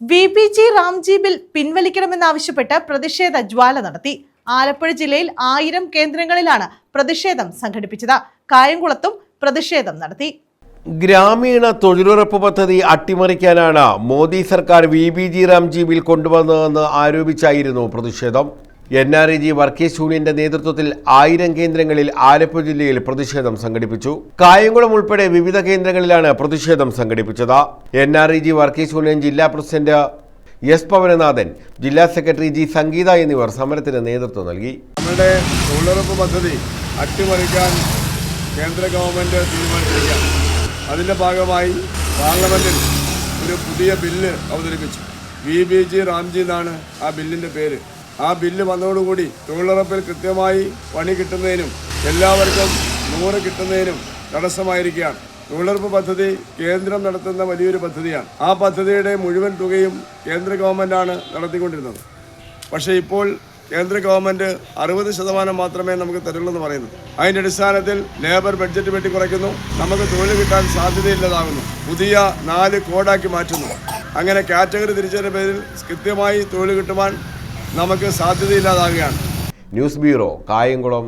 V P G RAM G bill പിൻവലിക്കണമെന്നാവശ്യപ്പെട്ട് പ്രതിഷേധ ജ്വാല നടത്തി. ആലപ്പുഴ ജില്ലയിൽ ആയിരം കേന്ദ്രങ്ങളിലാണ് പ്രതിഷേധം സംഘടിപ്പിച്ചത്. കായംകുളത്തും പ്രതിഷേധം നടത്തി. ഗ്രാമീണ തൊഴിലുറപ്പ് പദ്ധതി അട്ടിമറിക്കാനാണ് മോദി സർക്കാർ V B G RAM G bill കൊണ്ടുവന്നതെന്ന് ആരോപിച്ചായിരുന്നു പ്രതിഷേധം. N R E G workers യൂണിയന്റെ നേതൃത്വത്തിൽ ആയിരം കേന്ദ്രങ്ങളിൽ ആലപ്പുഴ ജില്ലയിൽ പ്രതിഷേധം സംഘടിപ്പിച്ചു. കായംകുളം ഉൾപ്പെടെ വിവിധ കേന്ദ്രങ്ങളിലാണ് പ്രതിഷേധം സംഘടിപ്പിച്ചത്. N R E G workers union ജില്ലാ പ്രസിഡന്റ് എസ് പവനനാഥൻ ജില്ലാ സെക്രട്ടറി ജി സംഗീത എന്നിവർ സമരത്തിന് നേതൃത്വം നൽകി. നമ്മുടെ തൊഴിലുറപ്പ് പദ്ധതി അട്ടിമറിക്കാൻ കേന്ദ്ര ഗവൺമെന്റ് അതിന്റെ ഭാഗമായി പാർലമെന്റിൽ ഒരു പുതിയ ബില്ല് അവതരിപ്പിച്ചു. വി. B G. റാംജി എന്നാണ് ആ ബില്ലിന്റെ പേര്. ആ ബില്ല് വന്നതോടുകൂടി തൊഴിലുറപ്പിൽ കൃത്യമായി പണി കിട്ടുന്നതിനും എല്ലാവർക്കും നൂറ് കിട്ടുന്നതിനും തടസ്സമായിരിക്കുകയാണ്. തൊഴിലുറപ്പ് പദ്ധതി കേന്ദ്രം നടത്തുന്ന വലിയൊരു പദ്ധതിയാണ്. ആ പദ്ധതിയുടെ മുഴുവൻ തുകയും കേന്ദ്ര ഗവൺമെന്റാണ് നടത്തിക്കൊണ്ടിരുന്നത്. പക്ഷേ ഇപ്പോൾ കേന്ദ്ര ഗവൺമെന്റ് അറുപത് ശതമാനം മാത്രമേ നമുക്ക് തരുള്ളൂ എന്ന് പറയുന്നു അതിന്റെ അടിസ്ഥാനത്തിൽ ലേബർ ബഡ്ജറ്റ് വെട്ടി കുറയ്ക്കുന്നു. നമുക്ക് തൊഴിൽ കിട്ടാൻ സാധ്യതയില്ലാതാകുന്നു. പുതിയ നാല് കോഡാക്കി മാറ്റുന്നു. അങ്ങനെ കാറ്റഗറി തിരിച്ചതിന്റെ പേരിൽ കൃത്യമായി തൊഴിൽ കിട്ടുവാൻ നമുക്ക് സാധ്യതയില്ലാതാകുകയാണ്. News bureau Kayamkulam.